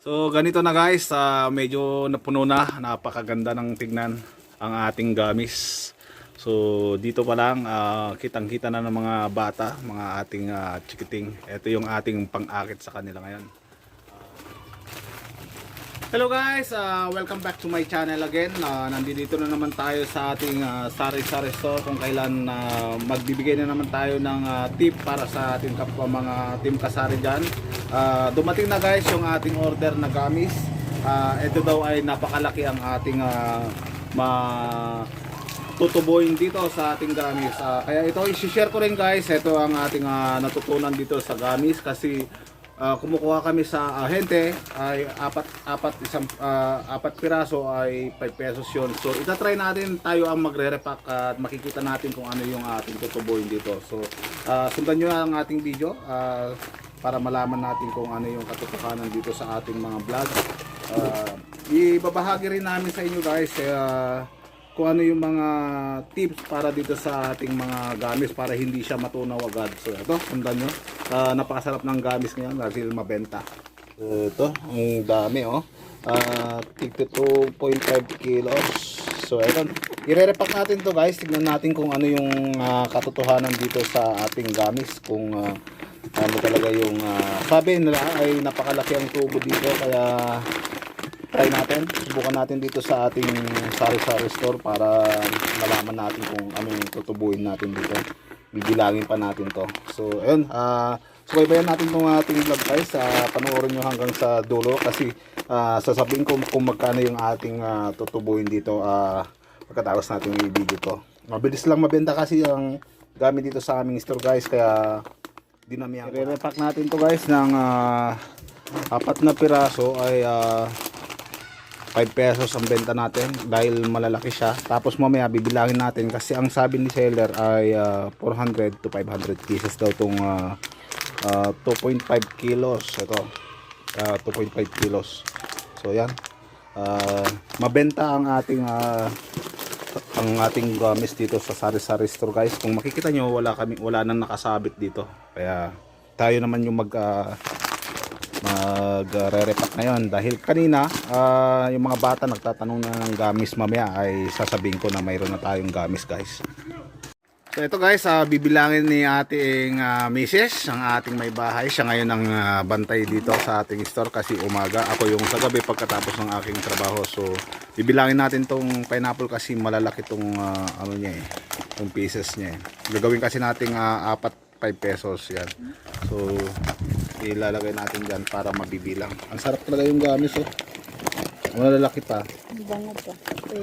So ganito na guys, ah, medyo napuno na, napakaganda ng tignan ang ating gamis. So dito pa lang, ah, kitang-kita na ng mga bata, mga ating ah, chikiting. Ito yung ating pang-akit sa kanila ngayon. Hello guys, uh, welcome back to my channel again. Uh, nandito na naman tayo sa ating uh, Sari Sari Store kung kailan uh, magbibigay na naman tayo ng uh, tip para sa ating kapwa mga team kasari dyan. Uh, dumating na guys yung ating order na gamis. Uh, ito daw ay napakalaki ang ating uh, ma tutubuin dito sa ating gamis. Ah, kaya ito i-share ko rin guys. Ito ang ating ah, natutunan dito sa gamis kasi ah, kumukuha kami sa ahente ay apat apat isang ah, apat piraso ay 5 pesos yon. So itatry natin tayo ang magre-repack at makikita natin kung ano yung ating tutubuin dito. So ah, sundan niyo ang ating video ah, para malaman natin kung ano yung katotohanan dito sa ating mga vlog. Ah, ibabahagi rin namin sa inyo guys ah, kung ano yung mga tips para dito sa ating mga gamis para hindi siya matunaw agad. So ito, sundan nyo. Ah, napakasarap ng gamis ngayon dahil mabenta. Ito, ang dami oh. Uh, 2.5 kilos. So ito, ire-repack natin to guys. Tignan natin kung ano yung ah, katotohanan dito sa ating gamis. Kung ah, ano talaga yung ah, sabi nila ay napakalaki ang tubo dito kaya try natin. Subukan natin dito sa ating sari-sari store para malaman natin kung ano yung tutubuin natin dito. Bibilangin pa natin to. So, ayun. ah subaybayan natin itong ating vlog guys. Uh, panoorin nyo hanggang sa dulo kasi ah, sasabihin ko kung magkano yung ating ah, tutubuin dito ah pagkatapos natin i-video to. Mabilis lang mabenta kasi ang gamit dito sa aming store guys kaya dinamihan ko. I-repack natin to guys ng ah, apat na piraso ay ah, 5 pesos ang benta natin dahil malalaki siya. Tapos mamaya bibilangin natin kasi ang sabi ni seller ay ah, 400 to 500 pieces daw tong ah, ah, 2.5 kilos. Ito. ah, 2.5 kilos. So yan. Ah, mabenta ang ating ah, ang ating gamis dito sa Sari Sari Store guys. Kung makikita nyo wala kami wala nang nakasabit dito. Kaya tayo naman yung mag ah, mag-re-repack ngayon. Dahil kanina ah, yung mga bata nagtatanong na ng gamis mamaya ay sasabihin ko na mayroon na tayong gamis guys. So ito guys ah, bibilangin ni ating uh, misis ang ating may bahay. Siya ngayon ang ah, bantay dito sa ating store kasi umaga. Ako yung sa gabi pagkatapos ng aking trabaho. So bibilangin natin tong pineapple kasi malalaki tong ah, ano niya eh tong pieces niya eh. Gagawin kasi nating ah, apat 5 pesos yan. So ilalagay natin dyan para mabibilang. Ang sarap talaga yung gamis oh. Malalaki pa. Bango pa.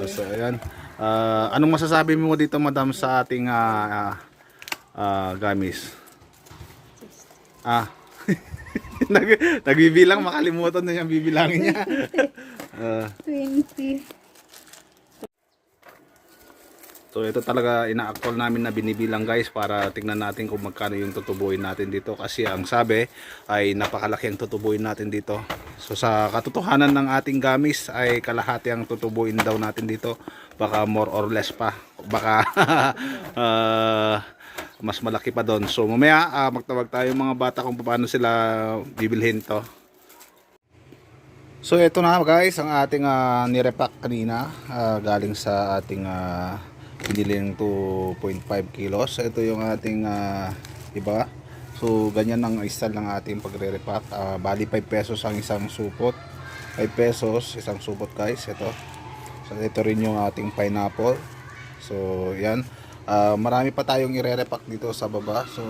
So ayan. Ah, anong masasabi mo dito madam sa ating ah, ah, gamis? Ah. Nag, nagbibilang makalimutan na yung bibilangin niya. Ah, 20. So ito talaga ina-actual namin na binibilang guys para tingnan natin kung magkano yung tutubuin natin dito kasi ang sabi ay napakalaki ang tutubuin natin dito. So sa katotohanan ng ating gamis ay kalahati ang tutubuin daw natin dito. Baka more or less pa. Baka ah, mas malaki pa doon. So mamaya ah, magtawag tayo mga bata kung paano sila bibilhin to. So ito na guys ang ating ah, nirepack kanina ah, galing sa ating uh, biniling 2.5 kilos. Ito yung ating ah, iba. So ganyan ang style ng ating pagre-repack. Ah, bali 5 pesos ang isang supot. 5 pesos isang supot guys. Ito. So ito rin yung ating pineapple. So yan. Ah, marami pa tayong ire-repack dito sa baba. So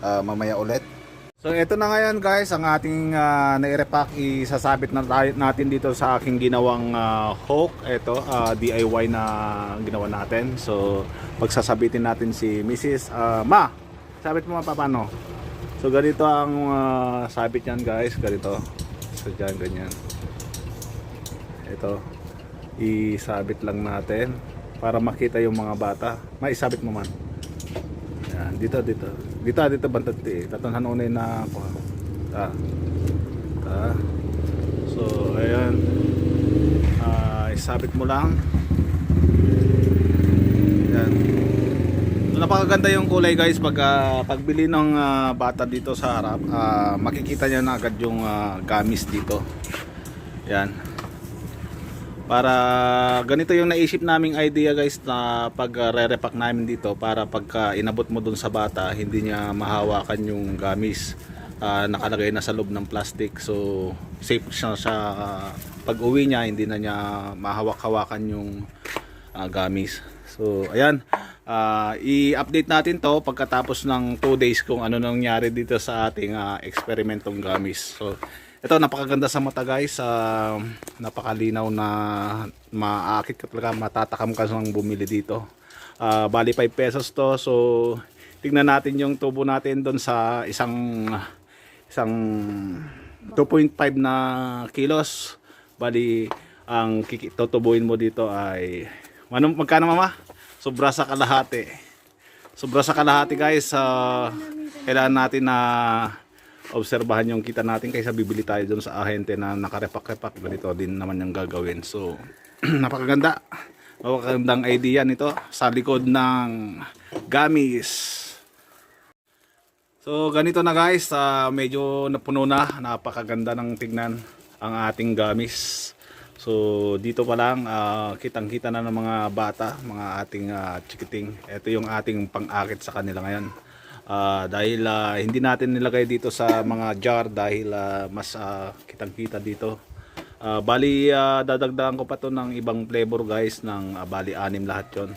ah, mamaya ulit. So ito na ngayon guys ang ating uh, nai-repack isasabit na natin dito sa aking ginawang ah, hook. Ito ah, DIY na ginawa natin. So pagsasabitin natin si Mrs. ah, Ma, sabit mo pa paano? So ganito ang ah, sabit niyan guys, ganito. So dyan ganyan. Ito isabit lang natin para makita yung mga bata. Maisabit mo man. Yan, dito, dito. Dito, dito bantanti. Tatanhan unay na ako. Ta. Ta. So, ayan. Ah, isabit mo lang. Yan. So, napakaganda yung kulay guys pag ah, pagbili ng ah, bata dito sa harap, ah, makikita niya na agad yung ah, gamis dito. Yan. Para ganito yung naisip naming idea guys na pag ah, re-repack namin dito para pagka inabot mo dun sa bata hindi niya mahawakan yung gamis. Ah, nakalagay na sa loob ng plastic so safe siya sa pag uwi niya hindi na niya mahawak-hawakan yung ah, gamis. So ayan, Ah, i-update natin to pagkatapos ng 2 days kung ano nangyari dito sa ating ah, eksperimentong gamis. So ito napakaganda sa mata guys, ah, napakalinaw na maakit ka talaga, matatakam ka sang bumili dito. Ah, bali 5 pesos to. So tignan natin yung tubo natin doon sa isang isang 2.5 na kilos. Bali ang tutubuin mo dito ay ano magkano mama? Sobra sa kalahati. Sobra sa kalahati guys. ah, kailangan natin na obserbahan yung kita natin kaysa bibili tayo doon sa ahente na nakarepak-repak. Ganito din naman yung gagawin. So, napakaganda. Napakagandang idea nito sa likod ng gamis. So ganito na guys, ah, medyo napuno na, napakaganda ng tignan ang ating gamis. So dito pa lang ah, kitang-kita na ng mga bata, mga ating ah, chikiting. Ito yung ating pang-akit sa kanila ngayon. Ah, dahil ah, hindi natin nilagay dito sa mga jar dahil ah, mas ah, kitang-kita dito. Ah, bali ah, dadagdagan ko pa to ng ibang flavor guys ng ah, bali anim lahat 'yon.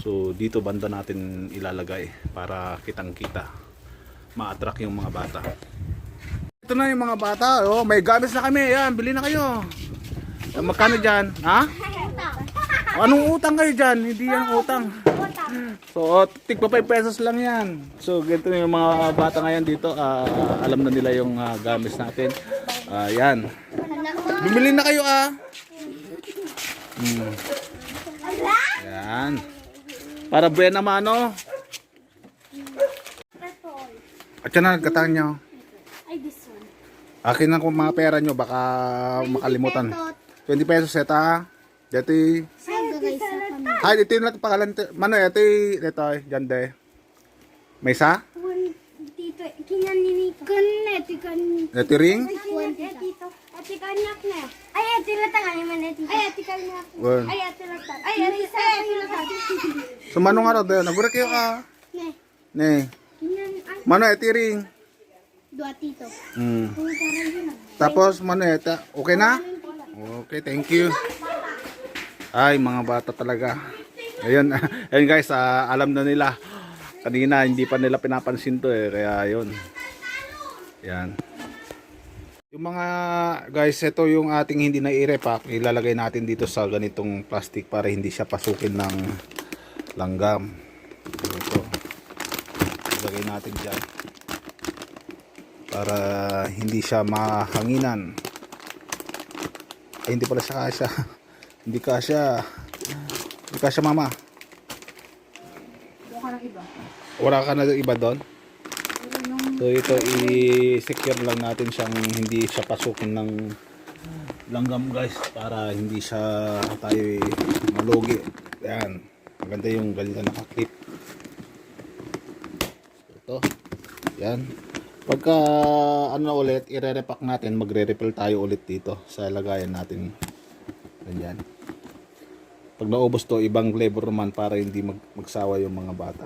So dito banda natin ilalagay para kitang-kita ma-attract yung mga bata. Ito na yung mga bata, oh, may gamis na kami. Yan, bili na kayo. Magkano diyan? Ha? Anong utang kayo diyan? Hindi yan utang. So, oh, tigpa 5 pesos lang yan. So, ganito na yung mga bata ngayon dito. ah, alam na nila yung ah, gamis natin. Ah, yan. Bumili na kayo ah. Hmm. Yan. Para buena mano. At yan na, nagkatang nyo. One. Akin na kung mga pera nyo, baka makalimutan. 20 pesos. Dito y- Saan guys kami? Ay, ito yung pangalan. Mano, ito y- ito dyan de. May isa? Dito, kinyan ni Nico. Ikan. Ito yung ring? Kuwan dito. Ati kanyak na. Ay, ati latang ani man ati. Ay, ati kanyak. Ay, ati latang. Ay, ati sa ati latang. so mano nga doon. Nagura kayo ka. Ne, Ne. ay Mano, ito yung ring. dua tito. Hmm. Ah. Tapos, mano, ito. Okay na? Okay, thank you. Ay, mga bata talaga. Ayun, ayun guys, ah, alam na nila. Kanina, hindi pa nila pinapansin to eh. Kaya yun. Yan. Yung mga guys, ito yung ating hindi na i-repack. Ilalagay natin dito sa ganitong plastic para hindi siya pasukin ng langgam. Ito. Ilagay natin dyan. Para hindi siya mahanginan. Ay, hindi pala siya kasya. hindi kasya. Hindi kasya mama. Wala ka na iba doon? So ito i-secure lang natin siyang hindi siya pasukin ng langgam guys para hindi siya tayo malugi. Yan. Maganda yung ganito naka-clip. So, ito. Yan. Pagka ano ulit, ire-repack natin, magre-refill tayo ulit dito sa lagayan natin. Ganyan. Pag naubos to, ibang flavor naman para hindi mag magsawa yung mga bata.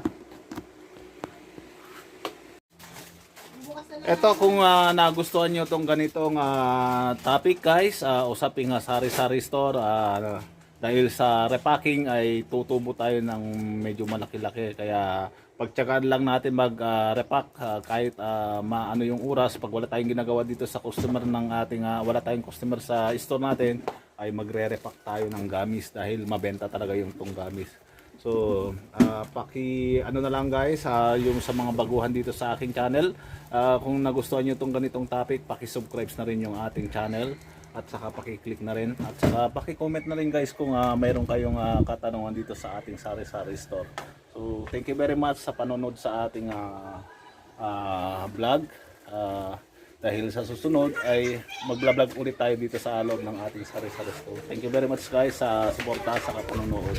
Ito kung ah, nagustuhan nyo tong ganitong ah, topic guys, uh, usaping nga sari-sari store ah, dahil sa repacking ay tutubo tayo ng medyo malaki-laki kaya pagtsagaan lang natin mag-repack kahit ah, maano yung oras pag wala tayong ginagawa dito sa customer ng ating ah, wala tayong customer sa store natin ay magre-repack tayo ng gamis dahil mabenta talaga yung tong gamis. So, ah, paki ano na lang guys, ah, yung sa mga baguhan dito sa aking channel, ah, kung nagustuhan niyo tong ganitong topic, paki-subscribe na rin yung ating channel at saka paki-click na rin at saka paki-comment na rin guys kung ah, mayroon kayong ah, katanungan dito sa ating sari-sari store. So, thank you very much sa panonood sa ating ah, ah, vlog. Ah, dahil sa susunod ay magla-vlog ulit tayo dito sa loob ng ating sari-sari store. Thank you very much guys sa suporta sa panonood.